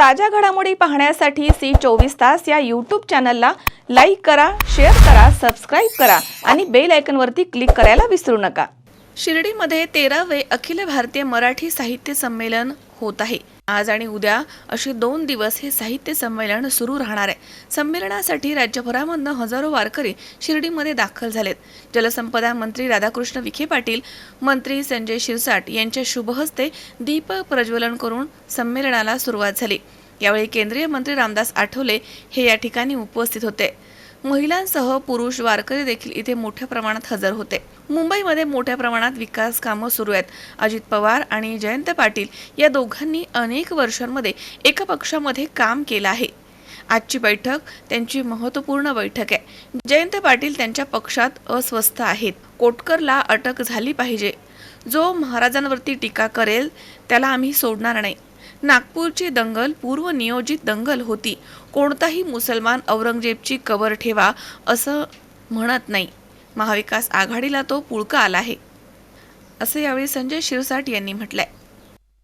ताज्या घडामोडी पाहण्यासाठी सी चोवीस तास या यूट्यूब चॅनलला लाईक करा शेअर करा सबस्क्राईब करा आणि बेल आयकनवरती क्लिक करायला विसरू नका. शिर्डीमध्ये तेरावे अखिल भारतीय मराठी साहित्य संमेलन होत आहे. आज आणि उद्या असे दोन दिवस हे साहित्य संमेलन सुरू राहणार आहे. संमेलनासाठी राज्यभरामधनं हजारो वारकरी शिर्डीमध्ये दाखल झालेत. जलसंपदा मंत्री राधाकृष्ण विखे पाटील मंत्री संजय शिरसाट यांच्या शुभहस्ते दीप प्रज्वलन करून संमेलनाला सुरुवात झाली. यावेळी केंद्रीय मंत्री रामदास आठवले हे या ठिकाणी उपस्थित होते. महिलांसह पुरुष वारकरी देखील इथे मोठ्या प्रमाणात हजर होते. मुंबईमध्ये मोठ्या प्रमाणात विकास कामं सुरू आहेत. अजित पवार आणि जयंत पाटील या दोघांनी अनेक वर्षांमध्ये एका पक्षामध्ये काम केलं आहे. आजची बैठक त्यांची महत्त्वपूर्ण बैठक आहे. जयंत पाटील त्यांच्या पक्षात अस्वस्थ आहेत. कोटकरला अटक झाली पाहिजे. जो महाराजांवरती टीका करेल त्याला आम्ही सोडणार नाही. नागपूरची दंगल पूर्व नियोजित दंगल होती. कोणताही मुसलमान औरंगजेबची कबर ठेवा असं म्हणत नाही. महाविकास आघाडीला तो पुळका आला आहे. असं यावेळी संजय शिरसाट यांनी म्हटलंय.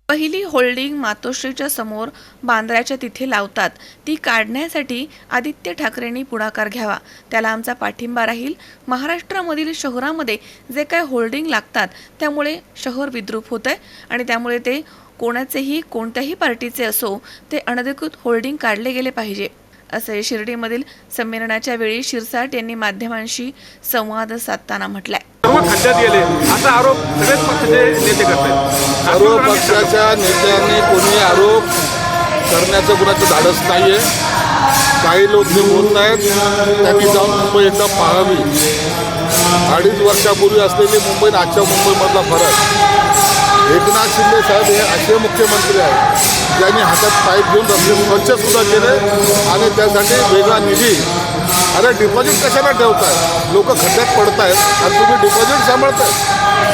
पहिली होल्डिंग मातोश्रीच्या समोर बांद्र्याच्या तिथे लावतात. ती काढण्यासाठी आदित्य ठाकरेंनी पुढाकार घ्यावा. त्याला आमचा पाठिंबा राहील. महाराष्ट्रामधील शहरामध्ये जे काय होल्डिंग लागतात त्यामुळे शहर विद्रूप होत आहे आणि त्यामुळे ते कोणाचेही कोणत्याही पार्टीचे असो ते अनधिकृत होल्डिंग काढले गेले पाहिजे असे शिर्डीमधील संमेलनाच्या वेळी शिरसाट यांनी माध्यमांशी संवाद साधताना म्हटलंय. सर्व खड्ड्यात गेले. असा आरोप सगळेच पक्षाचे नेते करतात सर्व पक्षाच्या नेत्यांनी कोणी आरोप करण्याचं कुणाचं धाडस नाहीये. काही लोक जे बोलत आहेत त्यांनी जाऊन मुंबई एकदा पाहावी. अडीच वर्षापूर्वी असलेली मुंबई आजच्या मुंबईमधला फरक. एकनाथ शिंदे साहेब हे असे मुख्यमंत्री आहेत ज्यांनी हातात पाईप घेऊन रस्ते स्वच्छ सुद्धा केले आणि त्यासाठी वेगळा निधी. अरे डिपॉझिट कशाला ठेवताय लोक खड्ड्यात पडतायत आणि तुम्ही डिपॉझिट सांभाळताय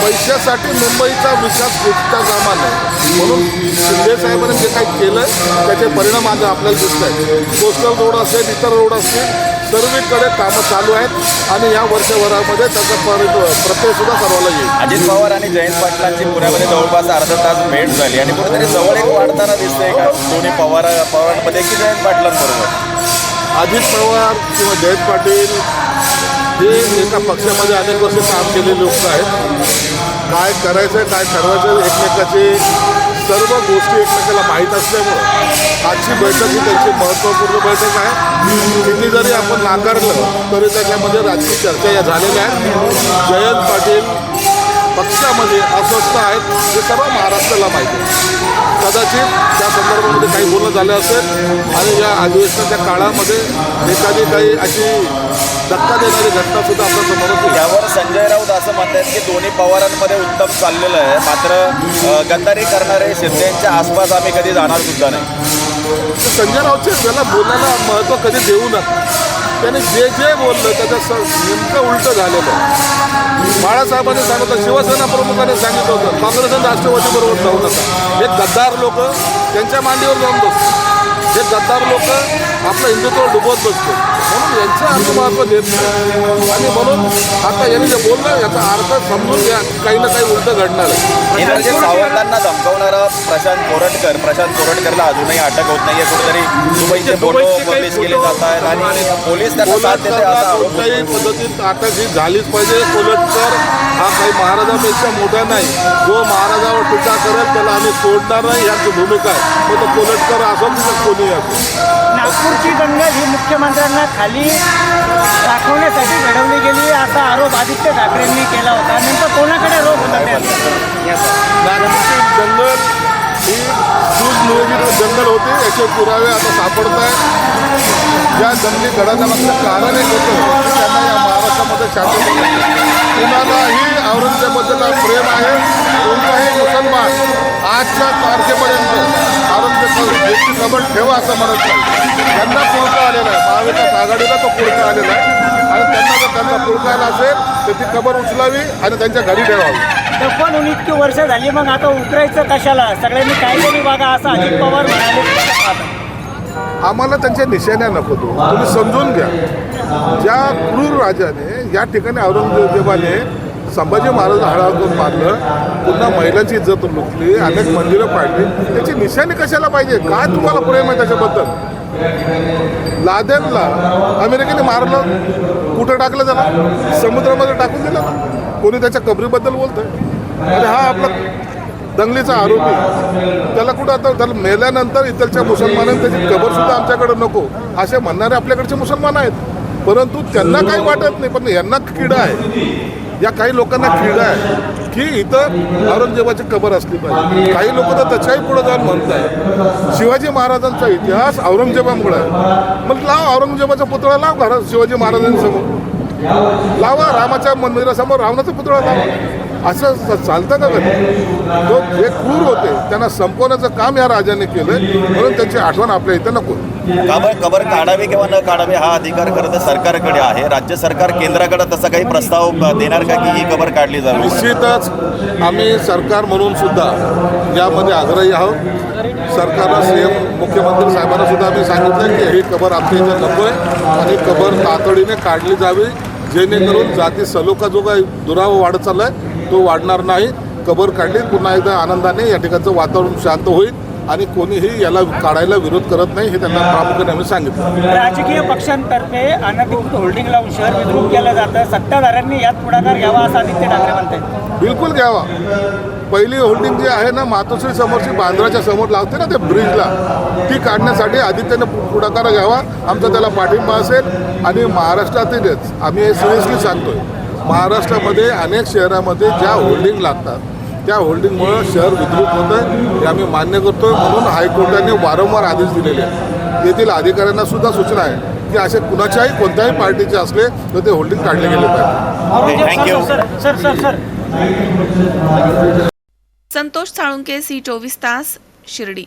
पैशासाठी मुंबईचा विकास कुठचा कामा नाही म्हणून शिंदे साहेबांनी जे काही केलं त्याचे परिणाम आज आपल्याला दिसत आहेत कोस्टल रोड असेल इतर रोड असतील सर्वीकडे कामं चालू आहेत आणि या वर्षभरामध्ये त्याचा परि प्रत्यय सुद्धा सर्वांना येईल. अजित पवार आणि जयंत पाटलांची पुण्यामध्ये जवळपास अर्धा तास भेट झाली आणि कुठेतरी जवळ एक वाढताना दिसतंय का? दोन्ही पवार पवारांमध्ये की जयंत पाटलांबरोबर? अजित पवार किंवा जयंत पाटील हे एका पक्षामध्ये अनेक वर्ष काम केलेले लोक आहेत. काय करायचं काय ठरवायचं एकमेकाचे सर्व गोष्टी एकमेकाला माहीत असल्यामुळं आजची बैठक ही त्यांची महत्त्वपूर्ण बैठक आहे. किती जरी आपण नाकारलं तरी त्याच्यामध्ये राजकीय चर्चा या झालेल्या आहेत. जयंत पाटील पक्षामध्ये अस्वस्थ आहेत हे सर्व महाराष्ट्राला माहिती आहे. कदाचित त्या संदर्भामध्ये काही बोलणं झालं असेल. आणि या अधिवेशनाच्या काळामध्ये एखादी काही अशी धक्का देणारी घटना सुद्धा आपल्यासमोर यावर संजय राऊत असं म्हणतात की दोन्ही पवारांमध्ये उत्तम चाललेलं आहे. मात्र गद्दारी करणारे शिंदेच्या आसपास आम्ही कधी जाणार सुद्धा नाही. संजय राऊतचे त्याला बोलायला महत्त्व कधी देऊ नका. त्याने जे जे बोललं त्याचं स नेमकं उलटं झालेलं आहे. बाळासाहेबांनी सांगितलं शिवसेना प्रमुखाने सांगितलं होतं काँग्रेस आणि राष्ट्रवादी बरोबर जाऊ नका. हे गद्दार लोक त्यांच्या मांडीवर जाऊन बसतो हे गद्दार लोक आपलं हिंदुत्व डुबवत बसतो म्हणून यांचं अर्थ महत्त्व देत नाही. आणि म्हणून आता यांनी जे बोललं याचा अर्थ समजून घ्या काही ना काही उलटं घडणार सावंतांना धमकावणारा प्रशांत कोरटकर प्रशांत कोरटकरला अजूनही अटक होत नाहीये कुठेतरी दुबईचे फोटो पब्लिश केले जात आहेत आणि पोलीस त्यांना साथ देते असा आरोप कोणत्याही. पद्धतीत अटक ही झालीच पाहिजे. कोलटकर हा काही महाराजापेक्षा मोठा नाही. जो महाराजावर टीका करेल त्याला आम्ही सोडणार नाही याची भूमिका आहे. मग तो कोलटकर असो की कोणी असो नागपूरची दंगल ही मुख्यमंत्र्यांना खाली दाखवण्यासाठी घडवली गेली. असा आरोप आदित्य ठाकरेंनी केला होता. नेमकं कोणाकडे आरोप होता त्याचा नागपूरची जंगल ही सुनियोजित जंगल होते. याचे पुरावे आता सापडत आहेत ज्या दंगली घडवण्यामागचं कारण एक होतं. त्यांना या महाराष्ट्रामध्ये शांतता कुणालाही औरंगजेबाबद्दल प्रेम आहे कोणताही मुसलमान आजच्या तारखेपर्यंत औरंगजेब कबड ठेवा असं म्हणत नाही. त्यांना पुळका आलेला आहे. महाविकास आघाडीला तो पुळका आलेला आहे. आणि त्यांना जर त्यांना पुळका आला असेल तर ती कबर उचलावी आणि त्यांच्या घरी ठेवावी. दफन होऊन इतकी वर्ष झाली मग आता उतरायचं कशाला? सगळ्यांनी काहीतरी बघा असं अजित पवार म्हणाले. आम्हाला त्यांच्या निशाण्या नको तो. तुम्ही समजून घ्या. ज्या क्रूर राजाने या ठिकाणी औरंगजेबाने संभाजी महाराज हळहळून मारलं पुन्हा महिलांची इज्जत लुटली अनेक मंदिरं पाडली त्याची निशाणी कशाला पाहिजे? काय तुम्हाला प्रेम आहे त्याच्याबद्दल? लादेनला अमेरिकेने मारलं कुठं टाकलं त्याला? समुद्रामध्ये टाकून दिलं. कोणी त्याच्या कबरीबद्दल बोलतंय? अरे हा आपला दंगलीचा आरोपी. त्याला कुठं आता त्याला मेल्यानंतर इथलच्या मुसलमानांनी त्याची खबरसुद्धा आमच्याकडं आमच्याकडे नको. असे म्हणणारे आपल्याकडचे मुसलमान आहेत. परंतु त्यांना काही वाटत नाही. पण यांना किडा आहे. या काही लोकांना किडा आहे. की इथं औरंगजेबाची कबर असली पाहिजे. काही लोक तर त्याच्याही पुढे जाऊन म्हणत आहे शिवाजी महाराजांचा इतिहास औरंगजेबामुळे आहे. मग लाव औरंगजेबाचा पुतळा लाव घरात शिवाजी महाराजांसमोर. लावा रामाच्या मंदिरासमोर रावणाचा पुतळा लावा. असं चालतं का कधी? तो जे क्रूर होते त्यांना संपवण्याचं काम या राजाने केलंय म्हणून त्यांची आठवण आपल्या इथं नको. कबर कबर काढावी किंवा न काढावी हा अधिकार खरं तर सरकारकडे आहे. राज्य सरकार केंद्राकडे तसा काही प्रस्ताव देणार का की ही कबर काढली जावी? निश्चितच आम्ही सरकार म्हणून सुद्धा यामध्ये आग्रही आहोत. सरकारला सीएम मुख्यमंत्री साहेबांना सुद्धा आम्ही सांगितलं की ही कबर आमच्या इथे नको आहे आणि कबर तातडीने काढली जावी जेणेकरून जाती सलोखा जो काही दुरावा वाढत चाललाय तो वाढणार नाही. कबर काढली पुन्हा एकदा आनंदाने या ठिकाणचं वातावरण शांत होईल आणि कोणीही याला काढायला विरोध करत नाही हे त्यांना प्रामुख्याने आम्ही सांगितलं. राजकीय पक्षांतर्फे अनधिकृत होल्डिंग लावून शहर विद्रूप केलं जातं सत्ताधाऱ्यांनी यात पुढाकार घ्यावा असं आदित्य ठाकरे म्हणतात बिलकुल घ्यावा. पहिली होल्डिंग जी आहे ना मातोश्री समोरची बांद्राच्या समोर लावते ना ते ब्रिजला ती काढण्यासाठी आदित्यने पुढाकार घ्यावा. आमचा त्याला पाठिंबा असेल आणि महाराष्ट्रातीलच आम्ही हे सिरियसली सांगतोय. महाराष्ट्रामध्ये अनेक शहरामध्ये ज्या होल्डिंग लागतात त्या होल्डिंगमुळं शहर विद्रूप होतं आहे हे आम्ही मान्य करतोय. म्हणून हायकोर्टाने वारंवार आदेश दिलेले आहेत. येथील अधिकाऱ्यांना सुद्धा सूचना आहे की असे कुणाच्याही कोणत्याही पार्टीचे असले तर ते होल्डिंग काढले गेले पाहिजे. Thank you sir sir sir sir Santosh Salunke C चोवीस तास शिर्डी.